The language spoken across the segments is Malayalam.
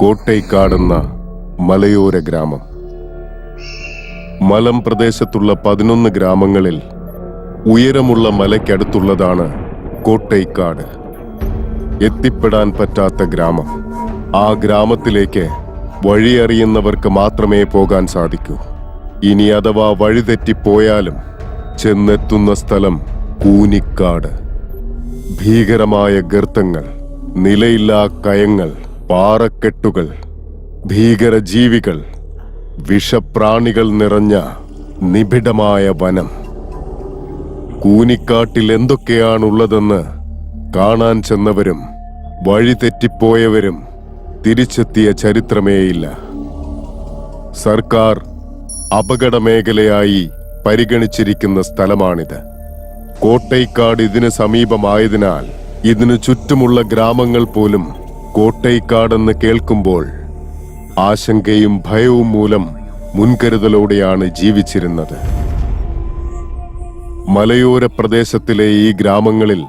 കോട്ടൈക്കാടെന്ന മലയോര ഗ്രാമം. മലം പ്രദേശത്തുള്ള പതിനൊന്ന് ഗ്രാമങ്ങളിൽ ഉയരമുള്ള മലയ്ക്കടുത്തുള്ളതാണ് കോട്ടൈക്കാട്. എത്തിപ്പെടാൻ പറ്റാത്ത ഗ്രാമം. ആ ഗ്രാമത്തിലേക്ക് വഴിയറിയുന്നവർക്ക് മാത്രമേ പോകാൻ സാധിക്കൂ. ഇനി അഥവാ വഴിതെറ്റിപ്പോയാലും ചെന്നെത്തുന്ന സ്ഥലം കൂനിക്കാട്. ഭീകരമായ ഗർത്തങ്ങൾ നിലയില്ലാ കയങ്ങൾ പാറക്കെട്ടുകൾ ഭീകരജീവികൾ വിഷപ്രാണികൾ നിറഞ്ഞ നിബിഡമായ വനം. കൂനിക്കാട്ടിൽ എന്തൊക്കെയാണുള്ളതെന്ന് കാണാൻ ചെന്നവരും വഴി തെറ്റിപ്പോയവരും തിരിച്ചെത്തിയ ചരിത്രമേയില്ല. സർക്കാർ അപകട മേഖലയായി പരിഗണിച്ചിരിക്കുന്ന സ്ഥലമാണിത്. കോട്ടൈക്കാട് ഇതിന് സമീപമായതിനാൽ ഇതിനു ചുറ്റുമുള്ള ഗ്രാമങ്ങൾ പോലും കോട്ടൈക്കാടെന്ന് കേൾക്കുമ്പോൾ ആശങ്കയും ഭയവും മൂലം മുൻകരുതലോടെയാണ് ജീവിച്ചിരുന്നത്. മലയോര പ്രദേശത്തിലെ ഈ ഗ്രാമങ്ങളിൽ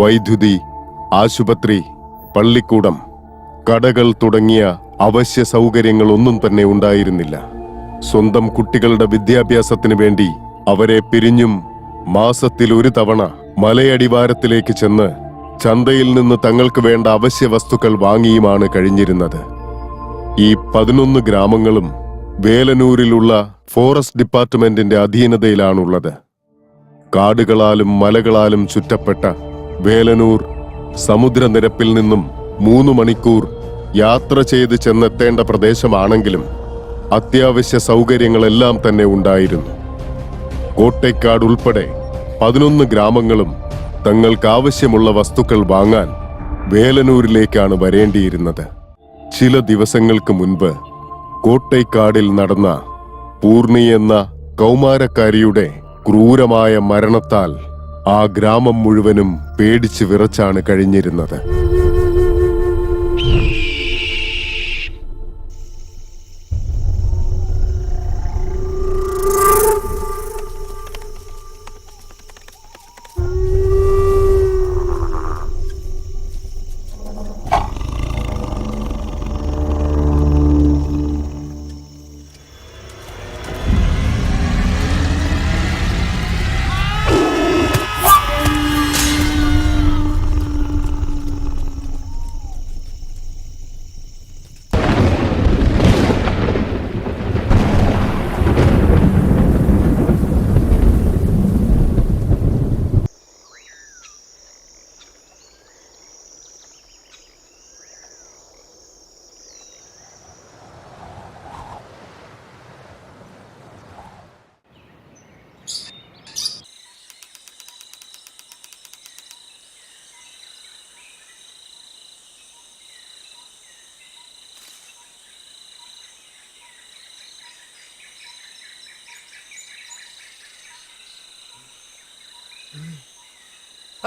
വൈദ്യുതി ആശുപത്രി പള്ളിക്കൂടം കടകൾ തുടങ്ങിയ അവശ്യ സൗകര്യങ്ങളൊന്നും തന്നെ ഉണ്ടായിരുന്നില്ല. സ്വന്തം കുട്ടികളുടെ വിദ്യാഭ്യാസത്തിന് വേണ്ടി അവരെ പിരിഞ്ഞും മാസത്തിൽ ഒരു തവണ മലയടിവാരത്തിലേക്ക് ചെന്ന് ചന്തയിൽ നിന്ന് തങ്ങൾക്ക് വേണ്ട അവശ്യ വസ്തുക്കൾ വാങ്ങിയുമാണ് കഴിഞ്ഞിരുന്നത്. ഈ പതിനൊന്ന് ഗ്രാമങ്ങളും വേലനൂരിലുള്ള ഫോറസ്റ്റ് ഡിപ്പാർട്ട്മെന്റിന്റെ അധീനതയിലാണുള്ളത്. കാടുകളാലും മലകളാലും ചുറ്റപ്പെട്ട വേലനൂർ സമുദ്രനിരപ്പിൽ നിന്നും മൂന്ന് മണിക്കൂർ യാത്ര ചെയ്ത് ചെന്നെത്തേണ്ട പ്രദേശമാണെങ്കിലും അത്യാവശ്യ സൗകര്യങ്ങളെല്ലാം തന്നെ ഉണ്ടായിരുന്നു. കോട്ടയ്ക്കാട് ഉൾപ്പെടെ പതിനൊന്ന് ഗ്രാമങ്ങളും തങ്ങൾക്ക് ആവശ്യമുള്ള വസ്തുക്കൾ വാങ്ങാൻ വേലനൂരിലേക്കാണ് വരേണ്ടിയിരുന്നത്. ചില ദിവസങ്ങൾക്ക് മുൻപ് കോട്ടൈക്കാടിൽ നടന്ന പൂർണി എന്ന കൗമാരക്കാരിയുടെ ക്രൂരമായ മരണത്താൽ ആ ഗ്രാമം മുഴുവനും പേടിച്ച് വിറച്ചാണ് കഴിഞ്ഞിരുന്നത്. മൂപ്പ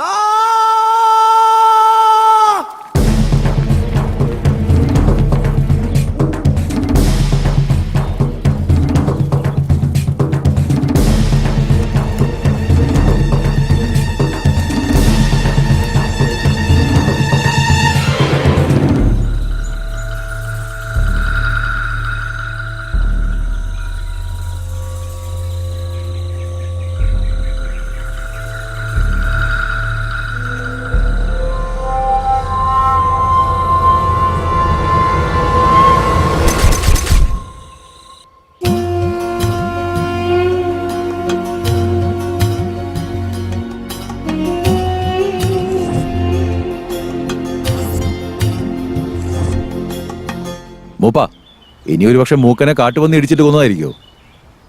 ഇനി ഒരു പക്ഷെ മൂക്കനെ കാട്ടുവന്ന് ഇടിച്ചിട്ട് കൊന്നതായിരിക്കോ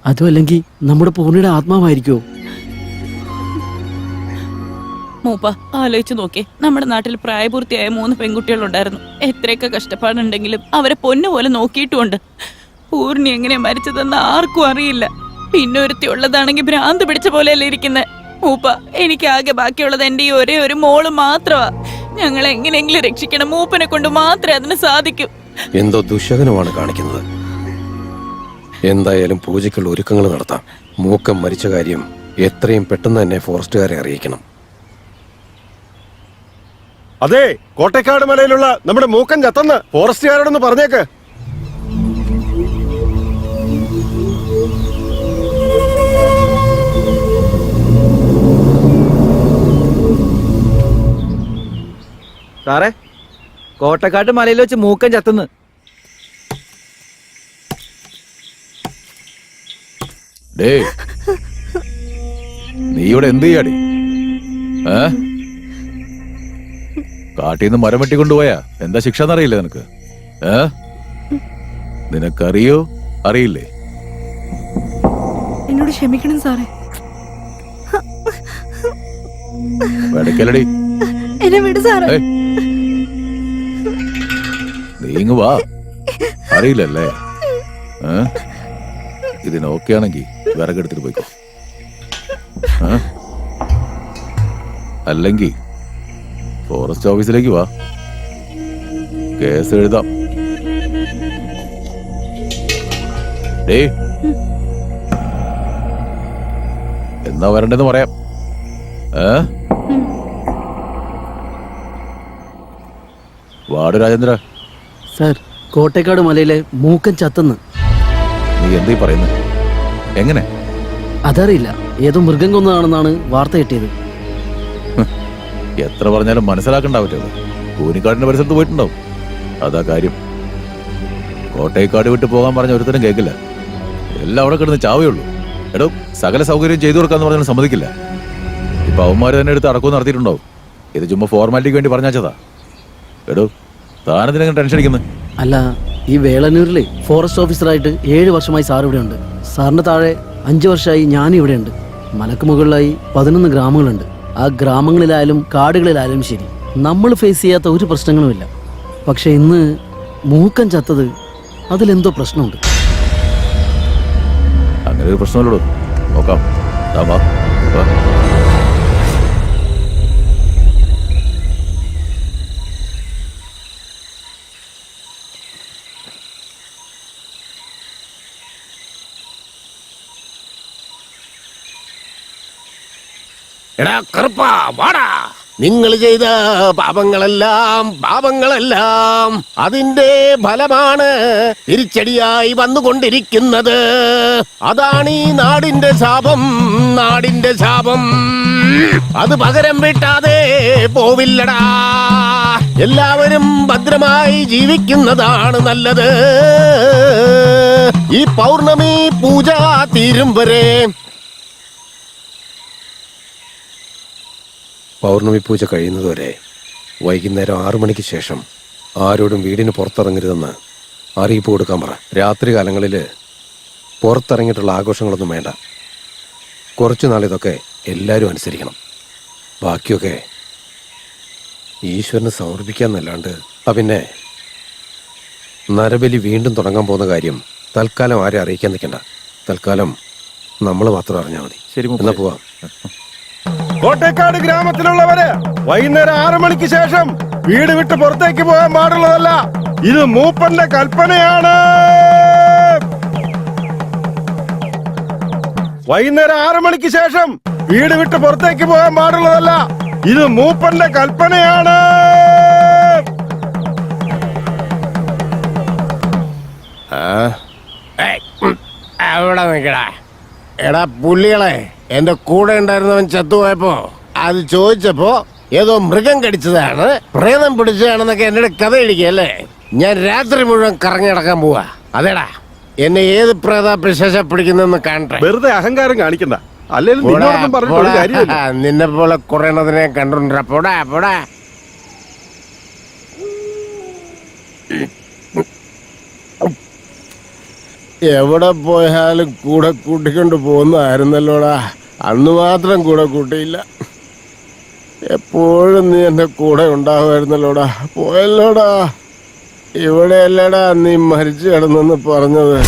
അതും അല്ലെങ്കിൽ നമ്മുടെ പൂർണയുടെ ആത്മാവായിരിക്കോ മൂപ്പ ആലോചിച്ചു നോക്കേ നമ്മുടെ നാട്ടിൽ പ്രായപൂർത്തിയായ മൂന്ന് പെൺകുട്ടികളുണ്ടായിരുന്നു. എത്രയൊക്കെ കഷ്ടപ്പാടുണ്ടെങ്കിലും അവരെ പൊന്നുപോലെ നോക്കിയിട്ടുമുണ്ട്. പൂർണി എങ്ങനെ മരിച്ചതെന്ന് ആർക്കും അറിയില്ല. പിന്നെ ഒരുത്തി ഉള്ളതാണെങ്കിൽ ഭ്രാന്ത് പിടിച്ച പോലെയല്ലേ ഇരിക്കുന്നത് മൂപ്പ എനിക്ക് ആകെ ബാക്കിയുള്ളത് എന്റെ ഈ ഒരേ ഒരു മോൾ മാത്രമാ. ഞങ്ങൾ എങ്ങനെയെങ്കിലും രക്ഷിക്കണം. മൂപ്പനെ കൊണ്ട് മാത്രമേ അതിന് സാധിക്കൂ. എന്തോ ദുശകനമാണ് കാണിക്കുന്നത്. എന്തായാലും പൂജയ്ക്കുള്ള ഒരുക്കങ്ങൾ നടത്താം. മൂക്കം മരിച്ച കാര്യം എത്രയും പെട്ടെന്ന് തന്നെ ഫോറസ്റ്റുകാരെ അറിയിക്കണം. അതെ കോട്ടക്കാട് മലയിലുള്ള നമ്മുടെ മൂക്കൻ ചത്തന്ന് ഫോറസ്റ്റുകാരോടൊന്ന് പറഞ്ഞേക്ക്. സാറേ കോട്ടക്കാട്ട് മലയിൽ വെച്ച് മൂക്കൻ ചത്തുന്ന്. ഡേ നീ ഇവിടെ എന്ത് ചെയ്യാടി? ഏ? കാട്ടിന്ന് മരം വെട്ടിക്കൊണ്ടുപോയാ? എന്താ ശിക്ഷ എന്നറിയില്ല നിനക്ക്? ഏ? നിനക്കറിയോ? അറിയില്ലേ? എന്നോട് ക്ഷമിക്കണം സാറേ. എന്നെ വിട് സാറേ. ഏയ്. നീ ഇങ്ങ് വാ. അറിയില്ലല്ലേ? ഇതിന് ഓക്കെ ആണെങ്കി വിറകെടുത്തിട്ട് പോയിക്കോ. അല്ലെങ്കിൽ അല്ലെങ്കി ഫോറസ്റ്റ് ഓഫീസിലേക്ക് വാ. കേസ് എഴുതാം. ഡേ. എന്നാ വരണ്ടെന്ന് പറയാം. ഏ? വാട് രാജേന്ദ്ര. സാർ കോട്ടേക്കാട് മലയിലെ മൂക്കൻ ചത്തെന്ന് നീ എന്തീ പറയുന്നത് എങ്ങനെ? അതറിയില്ല. ഏതോ മൃഗം കൊന്നതാണെന്നാണ് വാർത്ത കിട്ടിയത്. എത്ര പറഞ്ഞാലും മനസ്സിലാക്കണ്ടാവില്ല കൂനിക്കാടിന്റെ പരിസരത്ത് പോയിട്ടുണ്ടാവും. അതാ കാര്യം. കോട്ടയക്കാട് വിട്ട് പോകാൻ പറഞ്ഞ ഒരുത്തരും കേൾക്കില്ല എല്ലാം അവിടെ കിടന്ന് ചാവേയുള്ളൂ എടോ സകല സൗകര്യം ചെയ്തു കൊടുക്കാന്ന് പറഞ്ഞാൽ സമ്മതിക്കില്ല. ഇപ്പൊ അവന്മാര് തന്നെ എടുത്ത് അടക്കം നടത്തിയിട്ടുണ്ടാവും. ഇത് ചുമ്മാ ഫോർമാലിറ്റിക്ക് വേണ്ടി പറഞ്ഞാച്ചതാ എടോ ടെൻഷൻ അടിക്കുന്നത് അല്ല ഈ വേളന്നൂരിലെ ഫോറസ്റ്റ് ഓഫീസറായിട്ട് ഏഴ് വർഷമായി സാർ ഇവിടെ ഉണ്ട് സാറിന് താഴെ അഞ്ച് വർഷമായി ഞാൻ ഇവിടെ ഉണ്ട് മലക്ക് മുകളിലായി പതിനൊന്ന് ഗ്രാമങ്ങളുണ്ട്. ആ ഗ്രാമങ്ങളിലായാലും കാടുകളിലായാലും ശരി നമ്മൾ ഫേസ് ചെയ്യാത്ത ഒരു പ്രശ്നങ്ങളുമില്ല പക്ഷെ ഇന്ന് മൂക്കം ചത്തത് അതിലെന്തോ പ്രശ്നമുണ്ട്. അങ്ങനെ ഒരു പ്രശ്നമല്ലോ നോക്കാം. ദാ വാ, വാ. എടാ കറുപ്പ വാടാ. നിങ്ങൾ ചെയ്ത പാപങ്ങളെല്ലാം പാപങ്ങളെല്ലാം അതിന്റെ ഫലമാണ് തിരിച്ചടിയായി വന്നുകൊണ്ടിരിക്കുന്നത്. അതാണ് ഈ നാടിന്റെ ശാപം നാടിന്റെ ശാപം. അത് പകരം വിട്ടാതെ പോവില്ലടാ. എല്ലാവരും ഭദ്രമായി ജീവിക്കുന്നതാണ് നല്ലത്. ഈ പൗർണമി പൂജ തീരും വരെ പൗർണമി പൂജ കഴിയുന്നതുവരെ വൈകുന്നേരം ആറു മണിക്ക് ശേഷം ആരോടും വീടിന് പുറത്തിറങ്ങരുതെന്ന് അറിയിപ്പ് കൊടുക്കാൻ പറ. രാത്രി കാലങ്ങളിൽ പുറത്തിറങ്ങിയിട്ടുള്ള ആഘോഷങ്ങളൊന്നും വേണ്ട. കുറച്ചു നാളിതൊക്കെ എല്ലാവരും അനുസരിക്കണം. ബാക്കിയൊക്കെ ഈശ്വരന് സമർപ്പിക്കാന്നല്ലാണ്ട് ആ പിന്നെ നരബലി വീണ്ടും തുടങ്ങാൻ പോകുന്ന കാര്യം തൽക്കാലം ആരെ അറിയിക്കാൻ നിൽക്കണ്ട. തൽക്കാലം നമ്മൾ മാത്രം അറിഞ്ഞാൽ മതി. ശരി. എന്നാ പോവാം. കോട്ടേക്കാട് ഗ്രാമത്തിലുള്ളവര് വൈകുന്നേരം ആറു മണിക്ക് ശേഷം വീട് വിട്ട് പുറത്തേക്ക് പോകാൻ പാടുള്ളതല്ല ഇത് മൂപ്പന്റെ കൽപ്പനയാണ്. വൈകുന്നേരം ആറു മണിക്ക് ശേഷം വീട് വിട്ട് പുറത്തേക്ക് പോകാൻ പാടുള്ളതല്ല ഇത് മൂപ്പന്റെ കൽപ്പനയാണ്. അവിടെ നിൽക്കടാ. എടാ പുള്ളികളെ എന്റെ കൂടെ ഉണ്ടായിരുന്നവൻ ചത്തുപോയപ്പോ അത് ചോദിച്ചപ്പോ ഏതോ മൃഗം കടിച്ചതാണ് പ്രേതം പിടിച്ചതാണെന്നൊക്കെ എന്നോട് കഥ ഞാൻ രാത്രി മുഴുവൻ കറങ്ങി നടക്കാൻ പോവാ. അതേടാ എന്നെ ഏത് പ്രേത പിശേഷ പിടിക്കുന്നെന്ന് കാണട്ടെ. വെറുതെ അഹങ്കാരം കാണിക്കണ്ട. നിന്നെ പോലെ കുറയണതിനെ കണ്ടുണ്ടാ പോടാ പോടാ. എവിടെ പോയാലും കൂടെ കൂട്ടിക്കൊണ്ട് പോകുന്നതായിരുന്നല്ലോടാ. അന്ന് മാത്രം കൂടെ കൂട്ടിയില്ല. എപ്പോഴും നീ എന്റെ കൂടെ ഉണ്ടാകുമായിരുന്നല്ലോടാ പോയല്ലോടാ. ഇവിടെയല്ലടാ നീ മരിച്ചു കിടന്നെന്ന് പറഞ്ഞത്.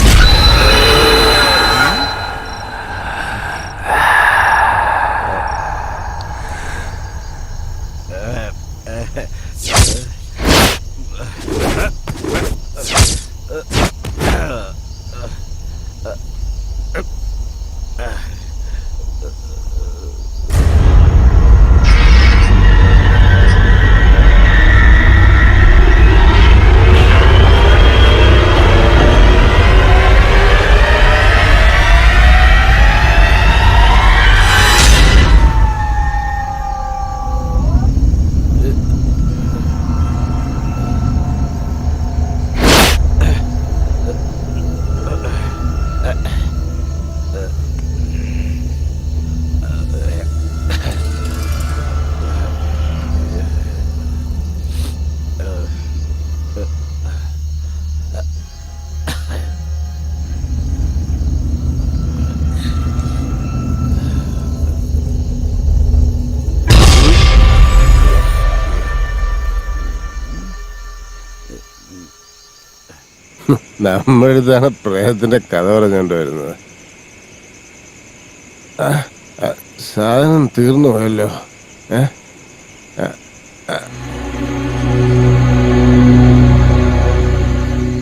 നമ്മളിതാണ് പ്രേതത്തിന്റെ കഥ പറഞ്ഞുകൊണ്ട് വരുന്നത്. സാധനം തീർന്നു പോയല്ലോ. ഏ.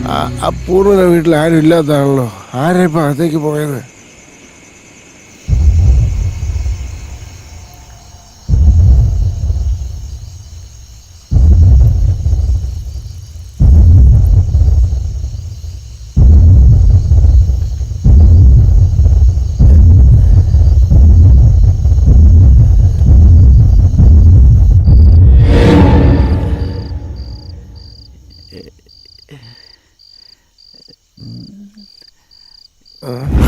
ആ, വീട്ടിൽ ആരും ഇല്ലാത്തതാണല്ലോ. ആരാ ഇപ്പൊ അകത്തേക്ക് പോയത്? Mm. Uh.